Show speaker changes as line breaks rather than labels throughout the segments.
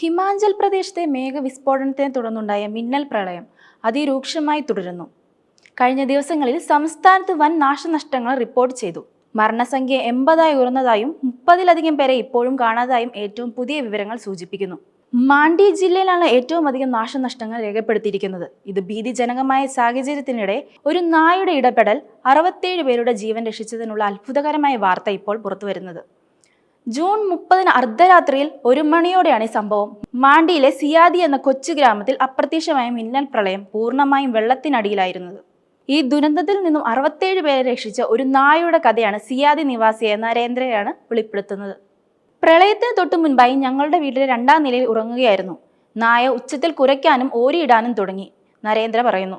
ഹിമാചൽ പ്രദേശത്തെ മേഘവിസ്ഫോടനത്തെ തുടർന്നുണ്ടായ മിന്നൽ പ്രളയം അതിരൂക്ഷമായി തുടരുന്നു. കഴിഞ്ഞ ദിവസങ്ങളിൽ സംസ്ഥാനത്ത് വൻ നാശനഷ്ടങ്ങൾ റിപ്പോർട്ട് ചെയ്തു. മരണസംഖ്യ എൺപതായി ഉയർന്നതായും മുപ്പതിലധികം പേരെ ഇപ്പോഴും കാണാതായും ഏറ്റവും പുതിയ വിവരങ്ങൾ സൂചിപ്പിക്കുന്നു. മാണ്ഡി ജില്ലയിലാണ് ഏറ്റവും അധികം നാശനഷ്ടങ്ങൾ രേഖപ്പെടുത്തിയിരിക്കുന്നത്. ഇത് ഭീതിജനകമായ സാഹചര്യത്തിനിടെ ഒരു നായുടെ ഇടപെടൽ അറുപത്തേഴ് പേരുടെ ജീവൻ രക്ഷിച്ചതിനുള്ള അത്ഭുതകരമായ വാർത്ത ഇപ്പോൾ പുറത്തുവരുന്നത്. ജൂൺ മുപ്പതിന് അർദ്ധരാത്രിയിൽ ഒരു മണിയോടെയാണ് ഈ സംഭവം. മാണ്ടിയിലെ സിയാദി എന്ന കൊച്ചു ഗ്രാമത്തിൽ അപ്രത്യക്ഷമായ മിന്നൽ പ്രളയം പൂർണമായും വെള്ളത്തിനടിയിലായിരുന്നത്. ഈ ദുരന്തത്തിൽ നിന്നും അറുപത്തേഴ് പേരെ രക്ഷിച്ച ഒരു നായയുടെ കഥയാണ് സിയാദി നിവാസിയായ നരേന്ദ്രയാണ് വെളിപ്പെടുത്തുന്നത്. പ്രളയത്തിന് തൊട്ടു മുൻപായി ഞങ്ങളുടെ വീട്ടിലെ രണ്ടാം നിലയിൽ ഉറങ്ങുകയായിരുന്നു. നായ ഉച്ചത്തിൽ കുരയ്ക്കാനും ഓരിയിടാനും തുടങ്ങി. നരേന്ദ്ര പറയുന്നു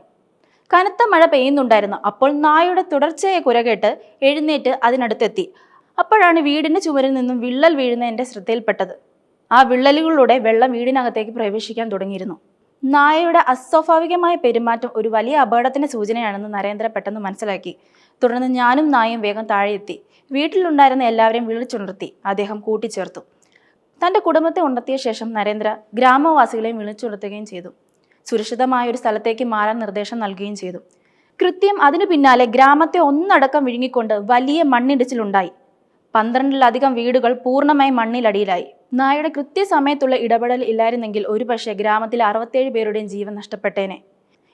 കനത്ത മഴ പെയ്യുന്നുണ്ടായിരുന്നു. അപ്പോൾ നായയുടെ തുടർച്ചയായ കുരകേട്ട് എഴുന്നേറ്റ് അതിനടുത്തെത്തി. അപ്പോഴാണ് വീടിന്റെ ചുമരിൽ നിന്നും വിള്ളൽ വീഴുന്ന എന്റെ ശ്രദ്ധയിൽപ്പെട്ടത്. ആ വിള്ളലുകളിലൂടെ വെള്ളം വീടിനകത്തേക്ക് പ്രവേശിക്കാൻ തുടങ്ങിയിരുന്നു. നായയുടെ അസ്വാഭാവികമായ പെരുമാറ്റം ഒരു വലിയ അപകടത്തിന്റെ സൂചനയാണെന്ന് നരേന്ദ്ര പെട്ടെന്ന് മനസ്സിലാക്കി. തുടർന്ന് ഞാനും നായയും വേഗം താഴെയെത്തി. വീട്ടിലുണ്ടായിരുന്ന എല്ലാവരെയും വിളിച്ചുണർത്തി. അദ്ദേഹം കൂട്ടിച്ചേർത്തു. തന്റെ കുടുംബത്തെ ഉണർത്തിയ ശേഷം നരേന്ദ്ര ഗ്രാമവാസികളെയും വിളിച്ചുണർത്തുകയും ചെയ്തു. സുരക്ഷിതമായ ഒരു സ്ഥലത്തേക്ക് മാറാൻ നിർദ്ദേശം നൽകുകയും ചെയ്തു. കൃത്യം അതിനു പിന്നാലെ ഗ്രാമത്തെ ഒന്നടക്കം വിഴുങ്ങിക്കൊണ്ട് വലിയ മണ്ണിടിച്ചിലുണ്ടായി. പന്ത്രണ്ടിലധികം വീടുകൾ പൂർണമായി മണ്ണിലടിയിലായി. നായയുടെ കൃത്യസമയത്തുള്ള ഇടപെടൽ ഇല്ലായിരുന്നെങ്കിൽ ഒരുപക്ഷെ ഗ്രാമത്തിലെ അറുപത്തേഴ് പേരുടെയും ജീവൻ നഷ്ടപ്പെട്ടേനെ.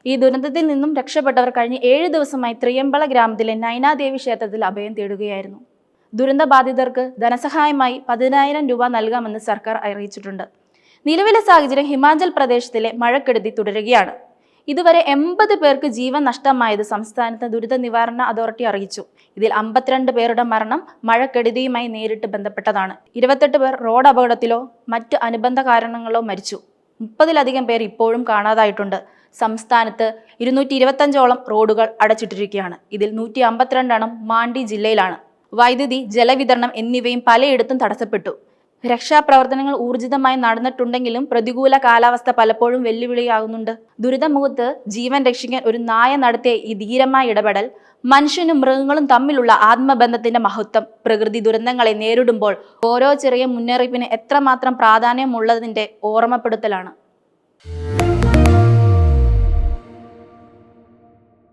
ഈ ദുരന്തത്തിൽ നിന്നും രക്ഷപ്പെട്ടവർ കഴിഞ്ഞ ഏഴ് ദിവസമായി ത്രിയമ്പള ഗ്രാമത്തിലെ നൈനാദേവി ക്ഷേത്രത്തിൽ അഭയം തേടുകയായിരുന്നു. ദുരന്തബാധിതർക്ക് ധനസഹായമായി പതിനായിരം രൂപ നൽകാമെന്ന് സർക്കാർ അറിയിച്ചിട്ടുണ്ട്. നിലവിലെ സാഹചര്യം ഹിമാചൽ പ്രദേശത്തിലെ മഴക്കെടുതി തുടരുകയാണ്. ഇതുവരെ എൺപത് പേർക്ക് ജീവൻ നഷ്ടമായത് സംസ്ഥാനത്ത് ദുരിത നിവാരണ അതോറിറ്റി അറിയിച്ചു. ഇതിൽ അമ്പത്തിരണ്ട് പേരുടെ മരണം മഴക്കെടുതിയുമായി നേരിട്ട് ബന്ധപ്പെട്ടതാണ്. ഇരുപത്തെട്ട് പേർ റോഡ് അപകടത്തിലോ മറ്റ് അനുബന്ധ കാരണങ്ങളോ മരിച്ചു. മുപ്പതിലധികം പേർ ഇപ്പോഴും കാണാതായിട്ടുണ്ട്. സംസ്ഥാനത്ത് ഇരുന്നൂറ്റി ഇരുപത്തഞ്ചോളം റോഡുകൾ അടച്ചിട്ടിരിക്കുകയാണ്. ഇതിൽ നൂറ്റി അമ്പത്തിരണ്ടെണ്ണം മാണ്ടി ജില്ലയിലാണ്. വൈദ്യുതി ജലവിതരണം എന്നിവയും പലയിടത്തും തടസ്സപ്പെട്ടു. രക്ഷാപ്രവർത്തനങ്ങൾ ഊർജിതമായി നടന്നിട്ടുണ്ടെങ്കിലും പ്രതികൂല കാലാവസ്ഥ പലപ്പോഴും വെല്ലുവിളിയാകുന്നുണ്ട്. ദുരിതമുഖത്ത് ജീവൻ രക്ഷിക്കാൻ ഒരു നായ നടത്തിയ ഈ ധീരമായ ഇടപെടൽ മനുഷ്യനും മൃഗങ്ങളും തമ്മിലുള്ള ആത്മബന്ധത്തിന്റെ മഹത്വം. പ്രകൃതി ദുരന്തങ്ങളെ നേരിടുമ്പോൾ ഓരോ ചെറിയ മുന്നറിയിപ്പിന് എത്രമാത്രം പ്രാധാന്യമുള്ളതിന്റെ ഓർമ്മപ്പെടുത്തലാണ്.